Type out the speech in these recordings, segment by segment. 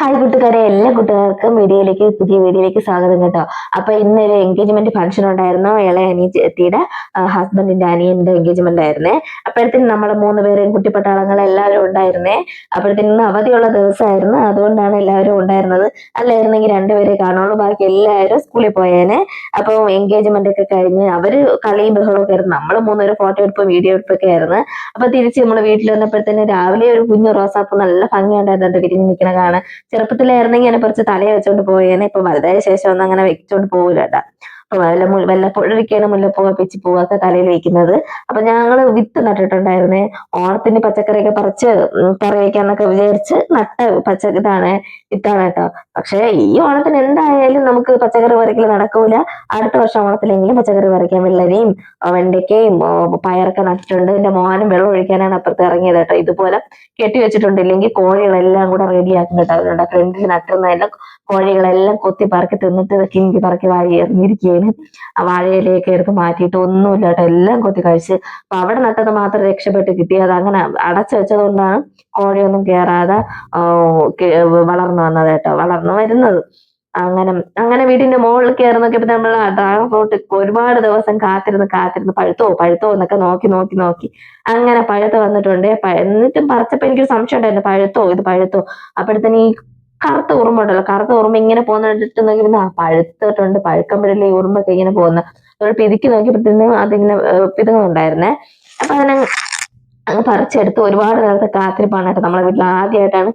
Hi കൂട്ടുകാരെ എല്ലാ കൂട്ടുകാർക്കും വീഡിയോയിലേക്ക് പുതിയ വീഡിയോയിലേക്ക് സ്വാഗതം കേട്ടോ. അപ്പൊ ഇന്നൊരു എൻഗേജ്മെന്റ് ഫംഗ്ഷൻ ഉണ്ടായിരുന്നു. ഇളയ അനിയത്തിയുടെ ഹസ്ബൻഡിന്റെ അനിയന്റെ എൻഗേജ്മെന്റ് ആയിരുന്നേ. അപ്പോഴത്തേനും നമ്മൾ മൂന്ന് പേരും കുട്ടിപ്പട്ടാളങ്ങൾ എല്ലാവരും ഉണ്ടായിരുന്നേ. അപ്പോഴത്തേനും ഇന്ന് അവധിയുള്ള ദിവസമായിരുന്നു. അതുകൊണ്ടാണ് എല്ലാവരും ഉണ്ടായിരുന്നത്. അല്ലായിരുന്നെങ്കിൽ രണ്ടുപേരെ കാണുള്ളൂ. ബാക്കി എല്ലാവരും സ്കൂളിൽ പോയേനെ. അപ്പൊ എൻഗേജ്മെന്റ് ഒക്കെ കഴിഞ്ഞ് അവർ കളിയും ബഹളവും ഒക്കെ ആയിരുന്നു. നമ്മൾ മൂന്നുപേരും ഫോട്ടോ എടുപ്പ് വീഡിയോ എടുപ്പൊക്കെ ആയിരുന്നു. അപ്പൊ തിരിച്ച് നമ്മൾ വീട്ടിൽ വന്നപ്പോഴത്തേനും രാവിലെ ഒരു കുഞ്ഞു റോസാപ്പ് നല്ല ഭംഗിയുണ്ടായിരുന്നു. വിരിഞ്ഞ് നിൽക്കണ കാണാൻ. ചെറുപ്പത്തിലായിരുന്നെങ്കിൽ അതിനെ കുറച്ച് തലയെ വെച്ചോണ്ട് പോയേനെ. ഇപ്പൊ വലുതായ ശേഷം ഒന്നും അങ്ങനെ വെച്ചോണ്ട് പോകില്ല വല്ല മു- വല്ലപ്പോഴൊക്കെയാണ് മുല്ലപ്പൂവ് പിച്ചിപ്പൂവ് ഒക്കെ തലയിൽ വെക്കുന്നത്. അപ്പൊ ഞങ്ങൾ വിത്ത് നട്ടിട്ടുണ്ടായിരുന്നേ. ഓണത്തിന് പച്ചക്കറിയൊക്കെ പറിച്ച് കറി വെക്കാന്നൊക്കെ വിചാരിച്ച് നട്ട പച്ച ഇതാണ് വിത്താണ് കേട്ടോ. പക്ഷെ ഈ ഓണത്തിന് എന്തായാലും നമുക്ക് പച്ചക്കറി പറിക്കൽ നടക്കൂല. അടുത്ത വർഷം ഓണത്തിലെങ്കിലും പച്ചക്കറി പറിക്കാൻ വെള്ളരിയും വെണ്ടയ്ക്കയും പയറൊക്കെ നട്ടിട്ടുണ്ട്. എന്റെ മോനും വെള്ളം ഒഴിക്കാനാണ് അപ്പുറത്ത് ഇറങ്ങിയത് കേട്ടോ. ഇതുപോലെ കെട്ടി വെച്ചിട്ടുണ്ട്. ഇല്ലെങ്കിൽ കോഴികളെല്ലാം കൂടെ റെഡിയാക്കും കേട്ടോ. അവരുടെ ഫ്രണ്ടിൽ നട്ടിരുന്നതെല്ലാം കോഴികളെല്ലാം കൊത്തി പറക്കി തിന്നിട്ട് കിങ്കി പറക്കി വാരി എറിഞ്ഞിരിക്കുകയാണ് ആ വാഴയിലേക്ക് എടുത്ത് മാറ്റിയിട്ട് ഒന്നുമില്ല കേട്ടോ എല്ലാം കൊത്തി കഴിച്ച്. അപ്പൊ അവിടെ നട്ടത് മാത്രം രക്ഷപ്പെട്ട് കിട്ടിയത് അങ്ങനെ അടച്ചു വെച്ചത് കൊണ്ടാണ് കോഴിയൊന്നും കേറാതെ വളർന്നു വന്നത് കേട്ടോ വളർന്നു വരുന്നത്. അങ്ങനെ അങ്ങനെ വീടിന്റെ മുകളിൽ കയറി നോക്കിയപ്പോ നമ്മൾ ഡ്രാഗൺ ഫ്രൂട്ട് ഒരുപാട് ദിവസം കാത്തിരുന്ന് കാത്തിരുന്ന് പഴുത്തോ പഴുത്തോ എന്നൊക്കെ നോക്കി നോക്കി നോക്കി. അങ്ങനെ പഴുത്ത് വന്നിട്ടുണ്ട്. എന്നിട്ടും പറിച്ചപ്പോ എനിക്കൊരു സംശയം ഉണ്ടായിരുന്നു. പഴുത്തോ ഇത് പഴുത്തോ? അപ്പോഴത്തേന് ഈ കറുത്ത ഉറുമ്പുണ്ടല്ലോ. കറുത്ത ഉറുമ്പ് ഇങ്ങനെ പോകുന്നിട്ട് നോക്കിയിരുന്ന ആ പഴുത്തിട്ടുണ്ട്. പഴുക്കുമ്പോഴല്ലേ ഈ ഉറുമ്പൊക്കെ ഇങ്ങനെ പോകുന്നത് ഒരു പിതുക്കി നോക്കിയപ്പോഴത്തേനും അതിങ്ങനെ പിതുങ്ങുന്നുണ്ടായിരുന്നേ. അപ്പൊ അതിനെ അങ്ങ് പറിച്ചെടുത്ത് ഒരുപാട് നേരത്തെ കാത്തിരിപ്പാണ് കേട്ടോ. നമ്മളെ വീട്ടിൽ ആദ്യമായിട്ടാണ്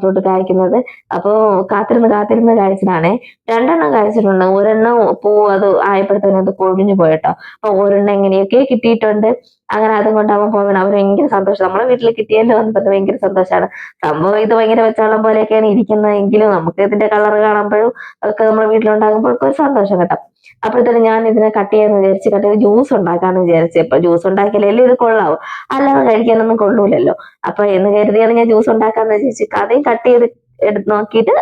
ഫ്രൂട്ട് കായ്ക്കുന്നത്. അപ്പോ കാത്തിരുന്ന് കാത്തിരുന്ന് കായ്ച്ചതാണേ. രണ്ടെണ്ണം കായ്ച്ചിട്ടുണ്ട്. ഒരെണ്ണം പൂ അത് ആയപ്പോഴത്തേനും അത് പോയിട്ടോ അപ്പൊ ഒരെണ്ണം എങ്ങനെയൊക്കെ കിട്ടിയിട്ടുണ്ട്. അങ്ങനെ അതും കൊണ്ട് അവൻ പോകണം അവൻ ഭയങ്കര സന്തോഷം. നമ്മളെ വീട്ടിൽ കിട്ടിയല്ലോ എന്ന് ഭയങ്കര സന്തോഷമാണ്. സംഭവം ഇത് ഭയങ്കര വെച്ചോളം പോലെയൊക്കെയാണ് ഇരിക്കുന്നതെങ്കിലും നമുക്ക് ഇതിന്റെ കളർ കാണുമ്പോഴും ഒക്കെ നമ്മുടെ വീട്ടിലുണ്ടാകുമ്പോഴൊക്കെ ഒരു സന്തോഷം കേട്ടോ. അപ്പോഴത്തേനും ഞാൻ ഇതിനെ കട്ട് ചെയ്യാന്ന് വിചാരിച്ച് കട്ട് ചെയ്ത് ജ്യൂസ് ഉണ്ടാക്കാന്ന് വിചാരിച്ചു. ഇപ്പൊ ജ്യൂസ് ഉണ്ടാക്കിയാലേ ഇത് കൊള്ളാവും. അല്ലാതെ കഴിക്കാനൊന്നും കൊള്ളൂലല്ലോ. അപ്പൊ എന്ന് കരുതിയാണ് ഞാൻ ജ്യൂസ് ഉണ്ടാക്കാന്ന് വിചാരിച്ചു കഥയും കട്ട് ചെയ്ത് എടുത്ത് നോക്കിയിട്ട്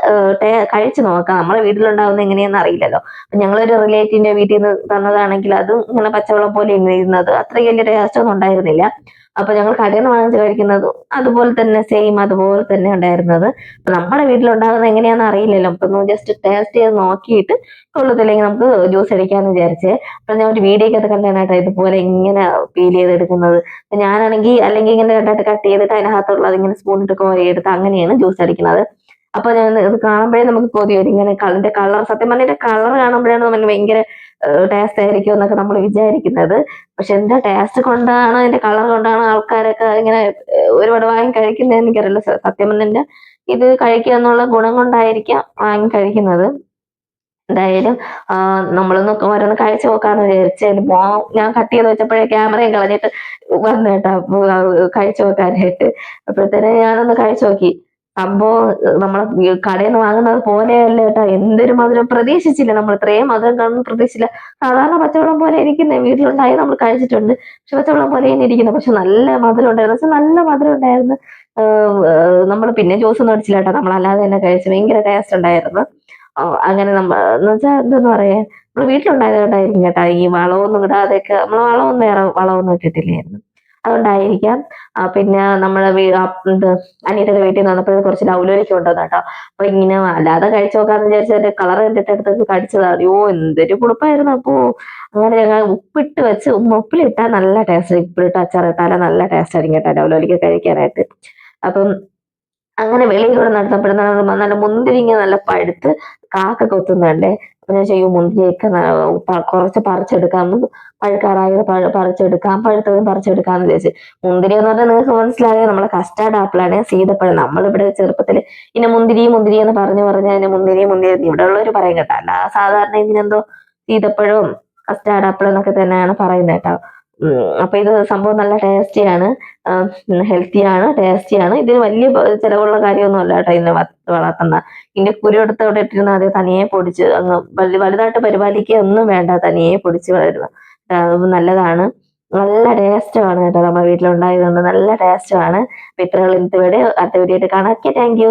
കഴിച്ചു നോക്കാം. നമ്മളെ വീട്ടിലുണ്ടാവുന്ന എങ്ങനെയാന്ന് അറിയില്ലല്ലോ. ഞങ്ങളൊരു റിലേറ്റീവിന്റെ വീട്ടിൽ നിന്ന് തന്നതാണെങ്കിൽ അതും ഇങ്ങനെ പച്ചവെള്ളം പോലെ ഇരുന്നത് അത്ര വലിയ ടേസ്റ്റ് ഒന്നും ഉണ്ടായിരുന്നില്ല. അപ്പൊ ഞങ്ങൾ കടയിൽ നിന്ന് വാങ്ങിച്ച് കഴിക്കുന്നത് അതുപോലെ തന്നെ സെയിം അതുപോലെ തന്നെ ഉണ്ടായിരുന്നത്. അപ്പൊ നമ്മുടെ വീട്ടിലുണ്ടാകുന്നത് എങ്ങനെയാണെന്ന് അറിയില്ലല്ലോ. അപ്പൊ ഒന്ന് ജസ്റ്റ് ടേസ്റ്റ് ചെയ്ത് നോക്കിയിട്ട് കൊള്ളത്തില്ലെങ്കിൽ നമുക്ക് ജ്യൂസ് അടിക്കാന്ന് വിചാരിച്ച്. അപ്പൊ ഞാൻ ഒരു വീഡിയോ ഒക്കെ കണ്ടാണ് ഇതുപോലെ ഇങ്ങനെ പീൽ ചെയ്തെടുക്കുന്നത്. അപ്പൊ ഞാനാണെങ്കിൽ അല്ലെങ്കിൽ ഇങ്ങനെ രണ്ടായിട്ട് കട്ട് ചെയ്തിട്ട് അതിനകത്തുള്ളത് ഇങ്ങനെ സ്പൂൺ ഇട്ട് കോരി എടുത്ത് അങ്ങനെയാണ് ജ്യൂസ് അടിക്കുന്നത്. അപ്പൊ ഞാൻ ഇത് കാണുമ്പോഴേ നമുക്ക് കൊതി വരും. ഇങ്ങനെ കളറിന്റെ കളർ സത്യം പറഞ്ഞ കളർ കാണുമ്പോഴാണ് നമുക്ക് ഭയങ്കര ടേസ്റ്റ് ആയിരിക്കും എന്നൊക്കെ നമ്മൾ വിചാരിക്കുന്നത്. പക്ഷെ എന്റെ ടേസ്റ്റ് കൊണ്ടാണ് അതിന്റെ കളർ കൊണ്ടാണ് ആൾക്കാരൊക്കെ ഇങ്ങനെ ഒരുപാട് വാങ്ങി കഴിക്കുന്നത് എനിക്കറിയില്ല. സത്യം പറഞ്ഞ ഇത് കഴിക്കുക എന്നുള്ള ഗുണം കൊണ്ടായിരിക്കാം വാങ്ങി കഴിക്കുന്നത്. എന്തായാലും നമ്മളൊന്ന് ഓരോന്ന് കഴിച്ചു നോക്കാന്ന് വിചാരിച്ചു മോ ഞാൻ കട്ട് ചെയ്ത് വെച്ചപ്പോഴേ ക്യാമറയും കളഞ്ഞിട്ട് വന്നു കേട്ടോ അത് കഴിച്ചു നോക്കാനായിട്ട്. അപ്പോഴത്തേനെ ഞാനൊന്ന് കഴിച്ചു നോക്കി. സംഭവം നമ്മളെ കടയിൽ നിന്ന് വാങ്ങുന്നത് പോലെയല്ല കേട്ടോ. എന്തൊരു മധുരം. പ്രതീക്ഷിച്ചില്ല നമ്മൾ ഇത്രയും മധുരം കാണുന്ന പ്രതീക്ഷിച്ചില്ല. സാധാരണ പച്ചവെള്ളം പോലെ ഇരിക്കുന്നേ. വീട്ടിലുണ്ടായി നമ്മൾ കഴിച്ചിട്ടുണ്ട്. പക്ഷെ പച്ചവെള്ളം പോലെ തന്നെ ഇരിക്കുന്നത് പക്ഷെ നല്ല മധുരം ഉണ്ടായിരുന്നു. പക്ഷെ നല്ല മധുരം ഉണ്ടായിരുന്നു. നമ്മൾ പിന്നെ ജ്യൂസ് ഒന്നും അടിച്ചില്ല കേട്ടോ. നമ്മൾ അല്ലാതെ തന്നെ കഴിച്ചു ഭയങ്കര ടേസ്റ്റ് ഉണ്ടായിരുന്നു. അങ്ങനെ നമ്മ എന്ന് വെച്ചാൽ എന്താന്ന് പറയാ? നമ്മൾ വീട്ടിലുണ്ടായതുകൊണ്ടായിരിക്കും കേട്ടോ. ഈ വളമൊന്നും ഇടാതെയൊക്കെ. നമ്മൾ വളമൊന്നും വേറെ വളമൊന്നും ഇട്ടിട്ടില്ലായിരുന്നു. അതുകൊണ്ടായിരിക്കാം. പിന്നെ നമ്മളെ ഇത് അനിയത്തിന്റെ വീട്ടിൽ നിന്ന് കുറച്ച് ലൗലോലിക്ക് കൊണ്ടുവന്നു കേട്ടോ. അപ്പൊ ഇങ്ങനെ അല്ലാതെ കഴിച്ചു നോക്കാന്ന് വിചാരിച്ചാൽ കളർ കണ്ടിട്ട് എടുത്ത് കടിച്ചതാ. അയ്യോ എന്തൊരു കുടുപ്പായിരുന്നു അപ്പോ. അങ്ങനെ ഞങ്ങൾ ഉപ്പിട്ട് വെച്ച് ഉപ്പിലിട്ടാൽ നല്ല ടേസ്റ്റ് ഉപ്പിലിട്ട് അച്ചാറിട്ടാലും നല്ല ടേസ്റ്റ് ആയിരിക്കും കേട്ടോ ലൗലോലിക്ക് കഴിക്കാനായിട്ട്. അപ്പം അങ്ങനെ വെളിയിലൂടെ നടത്തപ്പെടുന്ന നല്ല മുന്തിരിങ്ങ നല്ല പഴുത്ത് കാക്ക കൊത്തുന്നുണ്ടേ ഞാൻ ചെയ്യും മുന്തിരിയൊക്കെ കുറച്ച് പറിച്ചെടുക്കാം പഴുക്കാറായത് പഴ- പറിച്ചെടുക്കാം പഴുത്തതും പറിച്ചെടുക്കാന്ന് വിചാരിച്ചു. മുന്തിരി എന്ന് പറഞ്ഞാൽ നിങ്ങൾക്ക് മനസ്സിലായത് നമ്മളെ കസ്റ്റാർഡ് ആപ്പിളാണ് സീതപ്പഴം. നമ്മളിവിടെ ചെറുപ്പത്തിൽ ഇന്നെ മുന്തിരി മുന്തിരി എന്ന് പറഞ്ഞു പറഞ്ഞ അതിന് മുന്തിരി മുന്തിരി ഇവിടെ ഉള്ളവർ പറയും കേട്ടോ. അല്ല സാധാരണ ഇതിനെന്തോ സീതപ്പഴവും കസ്റ്റാർഡ് ആപ്പിൾ എന്നൊക്കെ തന്നെയാണ് പറയുന്നത് കേട്ടോ. അപ്പൊ ഇത് സംഭവം നല്ല ടേസ്റ്റിയാണ്. ഹെൽത്തിയാണ് ടേസ്റ്റിയാണ്. ഇതിന് വലിയ ചിലവുള്ള കാര്യമൊന്നും അല്ല കേട്ടോ ഇതിനെ വളർത്തുന്ന. ഇതിന്റെ കുരു എടുത്ത് അവിടെ ഇട്ടിരുന്ന അത് തനിയെ പൊടിച്ച് അങ്ങ് വലു വലുതായിട്ട് പരിപാലിക്കുക ഒന്നും വേണ്ട തനിയെ പൊടിച്ച് വളരുക. നല്ലതാണ്. നല്ല ടേസ്റ്റുമാണ് കേട്ടോ നമ്മുടെ വീട്ടിലുണ്ടായതുകൊണ്ട്. നല്ല ടേസ്റ്റുമാണ്. ഇത്രയുള്ള ഇന്നത്തെ വീഡിയോ. അടുത്ത വീഡിയോ ആയിട്ട് കാണാം. Okay thank